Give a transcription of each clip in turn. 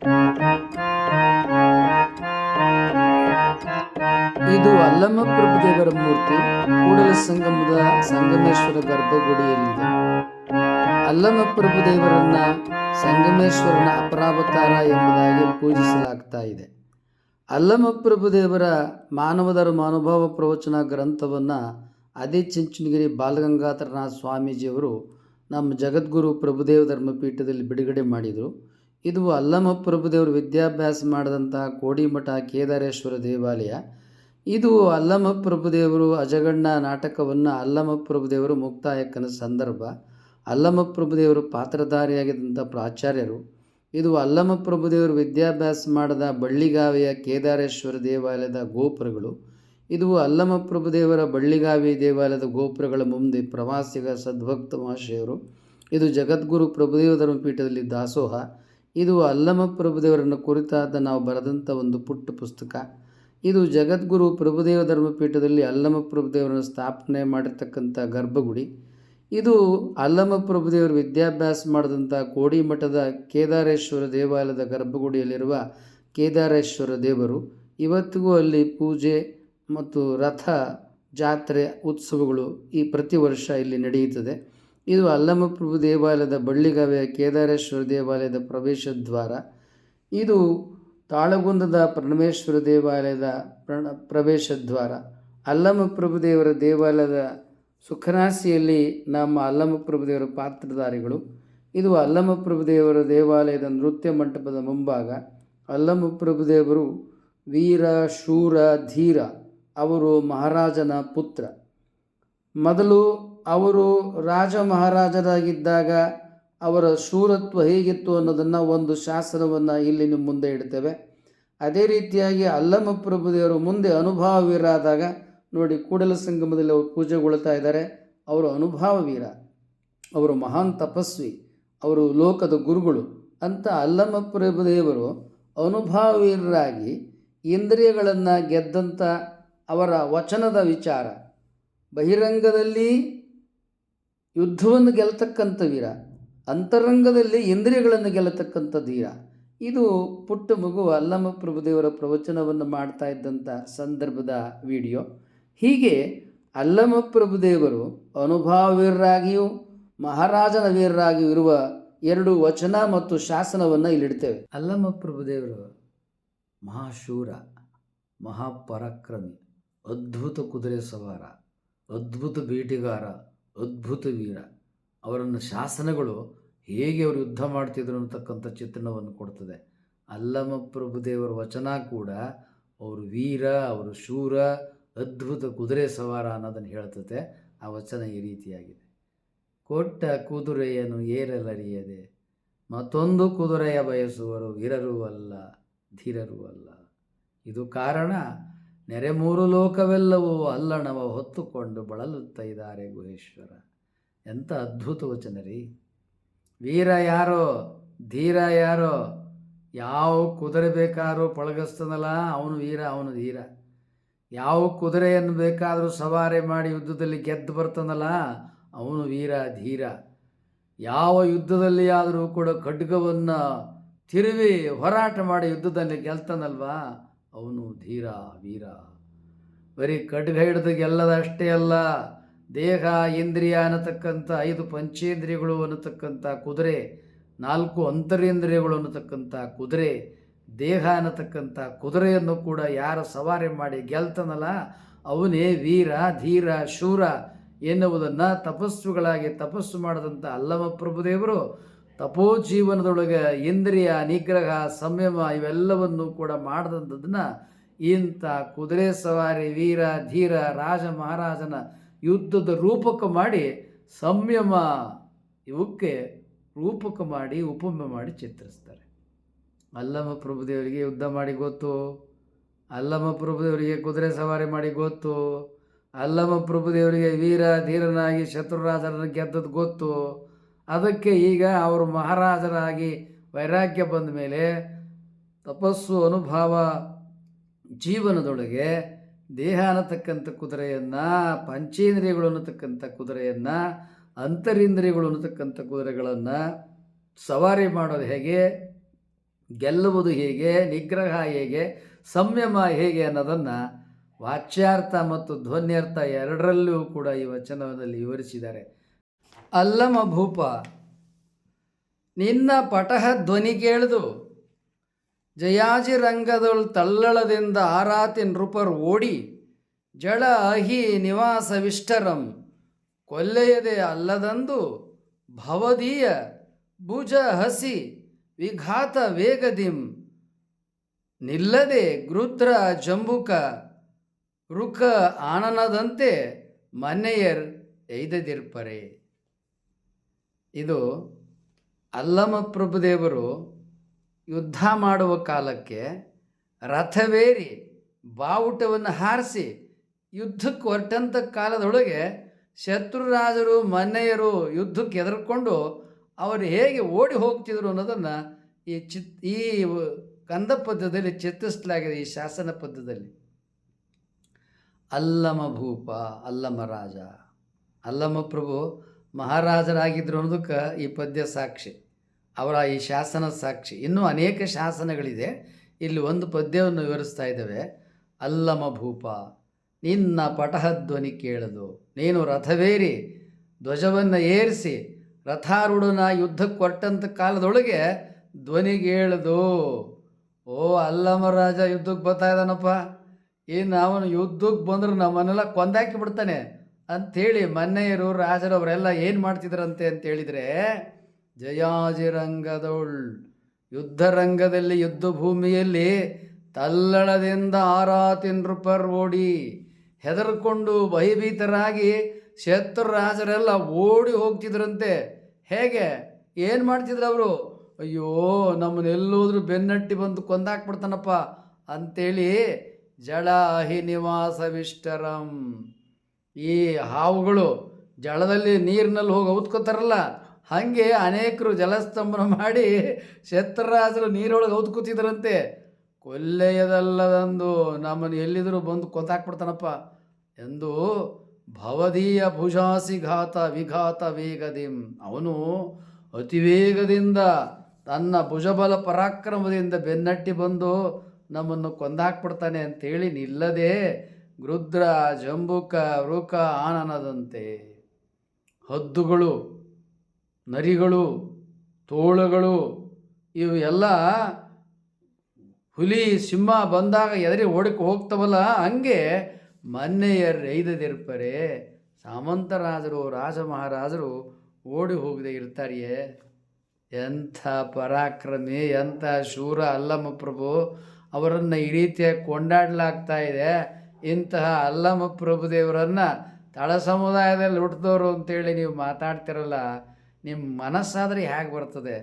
ಇದು ಅಲ್ಲಮ್ಮ ಪ್ರಭುದೇವರ ಮೂರ್ತಿ ಕೂಡಲ ಸಂಗಮದ ಸಂಗಮೇಶ್ವರ ಗರ್ಭಗುಡಿಯಲ್ಲಿದೆ. ಅಲ್ಲಮ್ಮ ಪ್ರಭುದೇವರನ್ನ ಸಂಗಮೇಶ್ವರನ ಅಪರಾವತಾರ ಎಂಬುದಾಗಿ ಪೂಜಿಸಲಾಗ್ತಾ ಇದೆ. ಅಲ್ಲಮ್ಮ ಪ್ರಭುದೇವರ ಮಾನವದರ ಮನೋಭಾವ ಪ್ರವಚನ ಗ್ರಂಥವನ್ನು ಅದೇ ಚಿಂಚನಗಿರಿ ಬಾಲಗಂಗಾಧರನಾಥ ಸ್ವಾಮೀಜಿಯವರು ನಮ್ಮ ಜಗದ್ಗುರು ಪ್ರಭುದೇವ ಧರ್ಮಪೀಠದಲ್ಲಿ ಬಿಡುಗಡೆ ಮಾಡಿದರು. ಇದು ಅಲ್ಲಮ್ಮ ಪ್ರಭುದೇವರು ವಿದ್ಯಾಭ್ಯಾಸ ಮಾಡಿದಂಥ ಕೋಡಿಮಠ ಕೇದಾರೇಶ್ವರ ದೇವಾಲಯ. ಇದು ಅಲ್ಲಮ್ಮ ಪ್ರಭುದೇವರು ಅಜಗಣ್ಣ ನಾಟಕವನ್ನು ಅಲ್ಲಮ್ಮ ಪ್ರಭುದೇವರು ಮುಕ್ತಾಯಕ್ಕನ ಸಂದರ್ಭ. ಅಲ್ಲಮ್ಮ ಪ್ರಭುದೇವರು ಪಾತ್ರಧಾರಿಯಾಗಿದ್ದಂಥ ಪ್ರಾಚಾರ್ಯರು. ಇದು ಅಲ್ಲಮ್ಮ ಪ್ರಭುದೇವರು ವಿದ್ಯಾಭ್ಯಾಸ ಮಾಡಿದ ಬಳ್ಳಿಗಾವಿಯ ಕೇದಾರೇಶ್ವರ ದೇವಾಲಯದ ಗೋಪುರಗಳು. ಇದು ಅಲ್ಲಮ್ಮ ಪ್ರಭುದೇವರ ಬಳ್ಳಿಗಾವಿ ದೇವಾಲಯದ ಗೋಪುರಗಳ ಮುಂದೆ ಪ್ರವಾಸಿಗ ಸದ್ಭಕ್ತ ಮಹಾಶಯರು ಇದು ಜಗದ್ಗುರು ಪ್ರಭುದೇವ ಧರ್ಮಪೀಠದಲ್ಲಿ ದಾಸೋಹ. ಇದು ಅಲ್ಲಮ್ಮ ಪ್ರಭುದೇವರನ್ನು ಕುರಿತಾದ ನಾವು ಬರೆದಂಥ ಒಂದು ಪುಟ್ಟ ಪುಸ್ತಕ. ಇದು ಜಗದ್ಗುರು ಪ್ರಭುದೇವ ಧರ್ಮಪೀಠದಲ್ಲಿ ಅಲ್ಲಮ್ಮ ಪ್ರಭುದೇವರನ್ನು ಸ್ಥಾಪನೆ ಮಾಡಿರ್ತಕ್ಕಂಥ ಗರ್ಭಗುಡಿ. ಇದು ಅಲ್ಲಮ್ಮ ಪ್ರಭುದೇವರು ವಿದ್ಯಾಭ್ಯಾಸ ಮಾಡಿದಂಥ ಕೋಡಿಮಠದ ಕೇದಾರೇಶ್ವರ ದೇವಾಲಯದ ಗರ್ಭಗುಡಿಯಲ್ಲಿರುವ ಕೇದಾರೇಶ್ವರ ದೇವರು. ಇವತ್ತಿಗೂ ಅಲ್ಲಿ ಪೂಜೆ ಮತ್ತು ರಥ ಜಾತ್ರೆ ಉತ್ಸವಗಳು ಈ ಪ್ರತಿ ವರ್ಷ ಇಲ್ಲಿ ನಡೆಯುತ್ತದೆ. ಇದು ಅಲ್ಲಮಪ್ರಭು ದೇವಾಲಯದ ಬಳ್ಳಿಗಾವೆಯ ಕೇದಾರೇಶ್ವರ ದೇವಾಲಯದ ಪ್ರವೇಶ ದ್ವಾರ. ಇದು ತಾಳಗುಂದದ ಪ್ರಣಮೇಶ್ವರ ದೇವಾಲಯದ ಪ್ರಣ, ಪ್ರವೇಶ ದ್ವಾರ. ಅಲ್ಲಮಪ್ರಭು ದೇವರ ದೇವಾಲಯದ ಸುಖನಾಸಿಯಲ್ಲಿ ನಮ್ಮ ಅಲ್ಲಮಪ್ರಭು ದೇವರ ಪಾತ್ರಧಾರಿಗಳು. ಇದು ಅಲ್ಲಮಪ್ರಭು ದೇವರ ದೇವಾಲಯದ ನೃತ್ಯ ಮಂಟಪದ ಮುಂಭಾಗ. ಅಲ್ಲಮಪ್ರಭು ದೇವರು ವೀರ, ಶೂರ, ಧೀರ, ಅವರು ಮಹಾರಾಜನ ಪುತ್ರ. ಮೊದಲು ಅವರು ರಾಜ ಮಹಾರಾಜರಾಗಿದ್ದಾಗ ಅವರ ಶೂರತ್ವ ಹೇಗಿತ್ತು ಅನ್ನೋದನ್ನು ಒಂದು ಶಾಸನವನ್ನು ಇಲ್ಲಿ ನಿಮ್ಮ ಮುಂದೆ ಇಡ್ತೇವೆ. ಅದೇ ರೀತಿಯಾಗಿ ಅಲ್ಲಮ್ಮ ಪ್ರಭುದೇವರು ಮುಂದೆ ಅನುಭಾವವೀರಾದಾಗ ನೋಡಿ ಕೂಡಲ ಸಂಗಮದಲ್ಲಿ ಅವರು ಪೂಜೆಗೊಳ್ತಾ ಇದ್ದಾರೆ. ಅವರು ಅನುಭವ ವೀರ ಅವರು ಮಹಾನ್ ತಪಸ್ವಿ, ಅವರು ಲೋಕದ ಗುರುಗಳು ಅಂತ ಅಲ್ಲಮ್ಮ ಪ್ರಭುದೇವರು ಅನುಭಾವವೀರರಾಗಿ ಇಂದ್ರಿಯಗಳನ್ನು ಗೆದ್ದಂಥ ಅವರ ವಚನದ ವಿಚಾರ. ಬಹಿರಂಗದಲ್ಲಿ ಯುದ್ಧವನ್ನು ಗೆಲ್ಲತಕ್ಕಂಥ ವೀರ, ಅಂತರಂಗದಲ್ಲಿ ಇಂದ್ರಿಯಗಳನ್ನು ಗೆಲ್ಲತಕ್ಕಂಥ ಧೀರ. ಇದು ಪುಟ್ಟ ಮಗು ಅಲ್ಲಮ್ಮ ಪ್ರಭುದೇವರ ಪ್ರವಚನವನ್ನು ಮಾಡ್ತಾ ಇದ್ದಂಥ ಸಂದರ್ಭದ ವಿಡಿಯೋ. ಹೀಗೆ ಅಲ್ಲಮ್ಮ ಪ್ರಭುದೇವರು ಅನುಭವವೀರರಾಗಿಯೂ ಮಹಾರಾಜನ ವೀರರಾಗಿಯೂ ಇರುವ ಎರಡು ವಚನ ಮತ್ತು ಶಾಸನವನ್ನು ಇಲ್ಲಿಡ್ತೇವೆ. ಅಲ್ಲಮ್ಮ ಪ್ರಭುದೇವರು ಮಹಾಶೂರ, ಮಹಾಪರಾಕ್ರಮಿ, ಅದ್ಭುತ ಕುದುರೆ ಸವಾರ, ಅದ್ಭುತ ಬೇಟೆಗಾರ ಅದ್ಭುತ ವೀರ. ಅವರನ್ನು ಶಾಸನಗಳು ಹೇಗೆ ಅವರು ಯುದ್ಧ ಮಾಡ್ತಿದ್ರು ಅಂತಕ್ಕಂಥ ಚಿತ್ರಣವನ್ನು ಕೊಡ್ತದೆ. ಅಲ್ಲಮ ಪ್ರಭುದೇವರ ವಚನ ಕೂಡ ಅವರು ವೀರ, ಅವರು ಶೂರ, ಅದ್ಭುತ ಕುದುರೆ ಸವಾರ ಅನ್ನೋದನ್ನು ಹೇಳ್ತದೆ. ಆ ವಚನ ಈ ರೀತಿಯಾಗಿದೆ. ಕೊಟ್ಟ ಕುದುರೆಯನ್ನು ಏರಲರಿಯದೆ, ಮತ್ತೊಂದು ಕುದುರೆಯ ಬಯಸುವರು ವೀರರೂ ಅಲ್ಲ, ಧೀರರೂ ಅಲ್ಲ. ಇದು ಕಾರಣ ನೆರೆ ಮೂರು ಲೋಕವೆಲ್ಲವೂ ಅಲ್ಲಣವ ಹೊತ್ತುಕೊಂಡು ಬಳಲುತ್ತಾ ಇದ್ದಾರೆ ಗುಹೇಶ್ವರ. ಎಂಥ ಅದ್ಭುತ ವಚನ ರೀ. ವೀರ ಯಾರೋ, ಧೀರ ಯಾರೋ, ಯಾವ ಕುದುರೆ ಬೇಕಾದರೂ ಪಳಗಿಸ್ತಾನಲ್ಲ, ಅವನು ವೀರ, ಅವನು ಧೀರ. ಯಾವ ಕುದುರೆಯನ್ನು ಬೇಕಾದರೂ ಸವಾರಿ ಮಾಡಿ ಯುದ್ಧದಲ್ಲಿ ಗೆದ್ದು ಬರ್ತಾನಲ್ಲ, ಅವನು ವೀರ, ಧೀರ. ಯಾವ ಯುದ್ಧದಲ್ಲಿ ಆದರೂ ಕೂಡ ಖಡ್ಗವನ್ನು ತಿರುವಿ ಹೋರಾಟ ಮಾಡಿ ಯುದ್ಧದಲ್ಲಿ ಗೆಲ್ತಾನಲ್ವಾ? ಅವನು ಧೀರ, ವೀರ. ಬರೀ ಖಡ್ಗ ಹಿಡಿದು ಗೆಲ್ಲದಷ್ಟೇ ಅಲ್ಲ, ದೇಹ, ಇಂದ್ರಿಯ ಅನ್ನತಕ್ಕಂಥ ಐದು ಪಂಚೇಂದ್ರಿಯಗಳು ಅನ್ನತಕ್ಕಂಥ ಕುದುರೆ, ನಾಲ್ಕು ಅಂತರೇಂದ್ರಿಯಗಳು ಅನ್ನತಕ್ಕಂಥ ಕುದುರೆ, ದೇಹ ಅನ್ನತಕ್ಕಂಥ ಕುದುರೆಯನ್ನು ಕೂಡ ಯಾರು ಸವಾರಿ ಮಾಡಿ ಗೆಲ್ತನಲ್ಲ, ಅವನೇ ವೀರ, ಧೀರ, ಶೂರ ಎನ್ನುವುದನ್ನು ತಪಸ್ಸುಗಳಾಗಿ ತಪಸ್ಸು ಮಾಡಿದಂಥ ಅಲ್ಲಮ ಪ್ರಭುದೇವರು. ತಪೋ ಜೀವನದೊಳಗೆ ಇಂದ್ರಿಯ, ನಿಗ್ರಹ, ಸಂಯಮ ಇವೆಲ್ಲವನ್ನು ಕೂಡ ಮಾಡಿದಂಥದ್ದನ್ನು ಇಂಥ ಕುದುರೆ ಸವಾರಿ, ವೀರ, ಧೀರ, ರಾಜ ಮಹಾರಾಜನ ಯುದ್ಧದ ರೂಪಕ ಮಾಡಿ ಸಂಯಮ ಇವಕ್ಕೆ ರೂಪಕ ಮಾಡಿ ಉಪಮೆ ಮಾಡಿ ಚಿತ್ರಿಸ್ತಾರೆ. ಅಲ್ಲಮ ಪ್ರಭುದೇವರಿಗೆ ಯುದ್ಧ ಮಾಡಿ ಗೊತ್ತು. ಅಲ್ಲಮ ಪ್ರಭುದೇವರಿಗೆ ಕುದುರೆ ಸವಾರಿ ಮಾಡಿ ಗೊತ್ತು. ಅಲ್ಲಮ ಪ್ರಭುದೇವರಿಗೆ ವೀರ, ಧೀರನಾಗಿ ಶತ್ರುರಾಜರನ್ನು ಗೆದ್ದದ್ದು ಗೊತ್ತು. ಅದಕ್ಕೆ ಈಗ ಅವರು ಮಹಾರಾಜರಾಗಿ ವೈರಾಗ್ಯ ಬಂದ ಮೇಲೆ ತಪಸ್ಸು ಅನುಭವ ಜೀವನದೊಳಗೆ ದೇಹ ಅನ್ನತಕ್ಕಂಥ ಕುದುರೆಯನ್ನು, ಪಂಚೇಂದ್ರಿಯಗಳು ಅನ್ನತಕ್ಕಂಥ ಕುದುರೆಯನ್ನು, ಅಂತರಿಂದ್ರಿಯಗಳು ಅನ್ನತಕ್ಕಂಥ ಕುದುರೆಗಳನ್ನು ಸವಾರಿ ಮಾಡೋದು ಹೇಗೆ, ಗೆಲ್ಲುವುದು ಹೇಗೆ, ನಿಗ್ರಹ ಹೇಗೆ, ಸಂಯಮ ಹೇಗೆ ಅನ್ನೋದನ್ನು ವಾಚ್ಯಾರ್ಥ ಮತ್ತು ಧ್ವನ್ಯರ್ಥ ಎರಡರಲ್ಲೂ ಕೂಡ ಈ ವಚನದಲ್ಲಿ ವಿವರಿಸಿದ್ದಾರೆ. ಅಲ್ಲಮ ಭೂಪ, ನಿನ್ನ ಪಟಹ ಧ್ವನಿ ಕೇಳಿದು ಜಯಾಜಿ ರಂಗದೊಳ್ ತಳ್ಳಳದಿಂದ ಆರಾತಿ ನೃಪರ್ ಓಡಿ ಜಳ ಅಹಿ ನಿವಾಸವಿಷ್ಟರಂ ಕೊಲ್ಲೆಯದೆ ಅಲ್ಲದಂದು ಭವದೀಯ ಭುಜ ಹಸಿ ವಿಘಾತ ವೇಗದಿಂ ನಿಲ್ಲದೆ ಗೃದ್ರ ಜಂಬುಕ ರುಕ ಆನನದಂತೆ ಮನೆಯರ್ ಎಯ್ದದಿರ್ಪರೆ. ಇದು ಅಲ್ಲಮ ಪ್ರಭುದೇವರು ಯುದ್ಧ ಮಾಡುವ ಕಾಲಕ್ಕೆ ರಥವೇರಿ ಬಾವುಟವನ್ನು ಹಾರಿಸಿ ಯುದ್ಧಕ್ಕೆ ಹೊರಟಂಥ ಕಾಲದೊಳಗೆ ಶತ್ರುರಾಜರು ಮನೆಯರು ಯುದ್ಧಕ್ಕೆ ಎದುರ್ಕೊಂಡು ಅವರು ಹೇಗೆ ಓಡಿ ಹೋಗ್ತಿದ್ರು ಅನ್ನೋದನ್ನು ಈ ಚಿತ್, ಈ ಕಂದ ಪದ್ಯದಲ್ಲಿ ಚಿತ್ರಿಸಲಾಗಿದೆ ಈ ಶಾಸನ ಪದ್ಯದಲ್ಲಿ. ಅಲ್ಲಮ ಭೂಪ, ಅಲ್ಲಮ ರಾಜ. ಅಲ್ಲಮ ಪ್ರಭು ಮಹಾರಾಜರಾಗಿದ್ದರು ಅನ್ನೋದಕ್ಕೆ ಈ ಪದ್ಯ ಸಾಕ್ಷಿ. ಅವರ ಈ ಶಾಸನ ಸಾಕ್ಷಿ. ಇನ್ನೂ ಅನೇಕ ಶಾಸನಗಳಿದೆ. ಇಲ್ಲಿ ಒಂದು ಪದ್ಯವನ್ನು ವಿವರಿಸ್ತಾ ಇದ್ದೇವೆ. ಅಲ್ಲಮ ಭೂಪ, ನಿನ್ನ ಪಟಹಧ್ವನಿ ಕೇಳದು ನೀನು ರಥವೇರಿ, ಧ್ವಜವನ್ನು ಏರಿಸಿ. ರಥಾರೂಢನ ಯುದ್ಧಕ್ಕೆ ಕೊಟ್ಟಂಥ ಕಾಲದೊಳಗೆ ಧ್ವನಿಗೇಳದು ಓ ಅಲ್ಲಮ ರಾಜ, ಯುದ್ಧಕ್ಕೆ ಬರ್ತಾ ಇದ್ದಾನಪ್ಪ. ಇನ್ನು ಅವನು ಯುದ್ಧಕ್ಕೆ ಬಂದ್ರೆ ನಮ್ಮನ್ನೆಲ್ಲ ಕೊಂದಾಕಿ ಬಿಡ್ತಾನೆ. ಅಂಥೇಳಿ ಮನ್ನೆಯರು ರಾಜರವರೆಲ್ಲ ಏನು ಮಾಡ್ತಿದ್ರಂತೆ ಅಂತ ಹೇಳಿದರೆ ಜಯಾಜಿರಂಗದೊಳ್ ಯುದ್ಧ ರಂಗದಲ್ಲಿ ಯುದ್ಧ ಭೂಮಿಯಲ್ಲಿ ತಲ್ಲಳದಿಂದ ಆರಾತಿನ ರೂಪರ್ ಓಡಿ ಹೆದರ್ಕೊಂಡು ಭಯಭೀತರಾಗಿ ಶತ್ರು ರಾಜರೆಲ್ಲ ಓಡಿ ಹೋಗ್ತಿದ್ರಂತೆ. ಹೇಗೆ? ಏನು ಮಾಡ್ತಿದ್ರು ಅವರು? ಅಯ್ಯೋ, ನಮ್ಮನ್ನೆಲ್ಲೋದ್ರೂ ಬೆನ್ನಟ್ಟಿ ಬಂದು ಕೊಂದಾಕ್ಬಿಡ್ತಾನಪ್ಪ ಅಂತೇಳಿ ಜಳ ಹಿ ನಿವಾಸವಿಷ್ಟರಂ. ಈ ಹಾವುಗಳು ಜಳದಲ್ಲಿ ನೀರಿನಲ್ಲಿ ಹೋಗಿ ಔತ್ಕೋತಾರಲ್ಲ, ಹಾಗೆ ಅನೇಕರು ಜಲಸ್ತಂಭನ ಮಾಡಿ ಶತ್ರರಾಜರು ನೀರೊಳಗೆ ಔತ್ಕೋತಿದ್ರಂತೆ. ಕೊಲ್ಲೆಯದಲ್ಲದಂದು ನಮ್ಮನ್ನು ಎಲ್ಲಿದ್ರೂ ಬಂದು ಕೊತಾಕ್ಬಿಡ್ತಾನಪ್ಪ ಎಂದು ಭವದೀಯ ಭುಜಾಸಿಘಾತ ವಿಘಾತ ವೇಗದಿಂ. ಅವನು ಅತಿವೇಗದಿಂದ ತನ್ನ ಭುಜಬಲ ಪರಾಕ್ರಮದಿಂದ ಬೆನ್ನಟ್ಟಿ ಬಂದು ನಮ್ಮನ್ನು ಕೊಂದಾಕ್ಬಿಡ್ತಾನೆ ಅಂತೇಳಿ ನಿಲ್ಲದೆ ಗೃದ್ರ ಜಂಬುಕ, ವೃಕ, ಆನನದಂತೆ ಹದ್ದುಗಳು, ನರಿಗಳು, ತೋಳುಗಳು, ಇವು ಎಲ್ಲ ಹುಲಿ, ಸಿಂಹ ಬಂದಾಗ ಎದರಿ ಓಡಕ್ಕೆ ಹೋಗ್ತವಲ್ಲ, ಹಂಗೆ ಮನ್ನೆಯರ್ ಎಯ್ದದಿರ್ಪರೆ ಸಾಮಂತರಾಜರು ರಾಜ ಮಹಾರಾಜರು ಓಡಿ ಹೋಗದೆ ಇರ್ತಾರಿಯೇ. ಎಂಥ ಪರಾಕ್ರಮಿ, ಎಂಥ ಶೂರ ಅಲ್ಲಮ್ಮ ಪ್ರಭು, ಅವರನ್ನು ಈ ರೀತಿಯಾಗಿ ಕೊಂಡಾಡಲಾಗ್ತಾ ಇದೆ. ಇಂತಹ ಅಲ್ಲಮ ಪ್ರಭುದೇವರನ್ನು ತಳ ಸಮುದಾಯದಲ್ಲಿ ಹುಟ್ಟಿದವರು ಅಂತೇಳಿ ನೀವು ಮಾತಾಡ್ತಿರಲ್ಲ ನಿಮ್ಮ ಮನಸ್ಸಾದರೆ ಹೇಗೆ ಬರ್ತದೆ?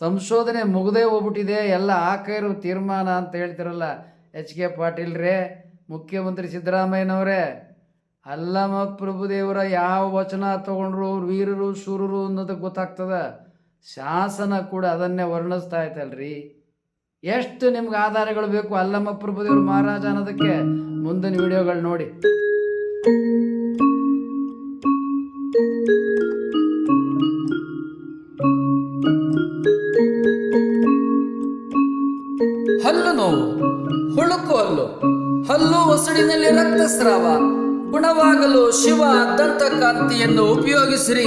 ಸಂಶೋಧನೆ ಮುಗದೇ ಹೋಗ್ಬಿಟ್ಟಿದೆ, ಎಲ್ಲ ಆಕೈರು ತೀರ್ಮಾನ ಅಂತ ಹೇಳ್ತಿರಲ್ಲ ಎಚ್ ಕೆ ಪಾಟೀಲ್ರೇ ಮುಖ್ಯಮಂತ್ರಿ ಸಿದ್ದರಾಮಯ್ಯನವರೇ. ಅಲ್ಲಮ ಪ್ರಭುದೇವರ ಯಾವ ವಚನ ತಗೊಂಡ್ರು, ವೀರರು, ಶೂರರು ಅನ್ನೋದು ಗೊತ್ತಾಗ್ತದೆ? ಶಾಸನ ಕೂಡ ಅದನ್ನೇ ವರ್ಣಿಸ್ತಾ ಐತಲ್ರಿ ಎಷ್ಟು ನಿಮ್ಗೆ ಆಧಾರಗಳು ಬೇಕು ಅಲ್ಲಮ್ಮ ಪ್ರಭುದೇವರು ಮಹಾರಾಜ ಅನ್ನೋದಕ್ಕೆ? ಮುಂದಿನ ವಿಡಿಯೋಗಳು ನೋಡಿ. ಹಲ್ಲು ನೋವು ಹುಳುಕು ಹಲ್ಲು. ಹಲ್ಲು ಒಸಡಿನಲ್ಲಿ ರಕ್ತಸ್ರಾವ. ಗುಣವಾಗಲು ಶಿವ ದಂತಕಾಂತಿಯನ್ನು ಉಪಯೋಗಿಸಿರಿ.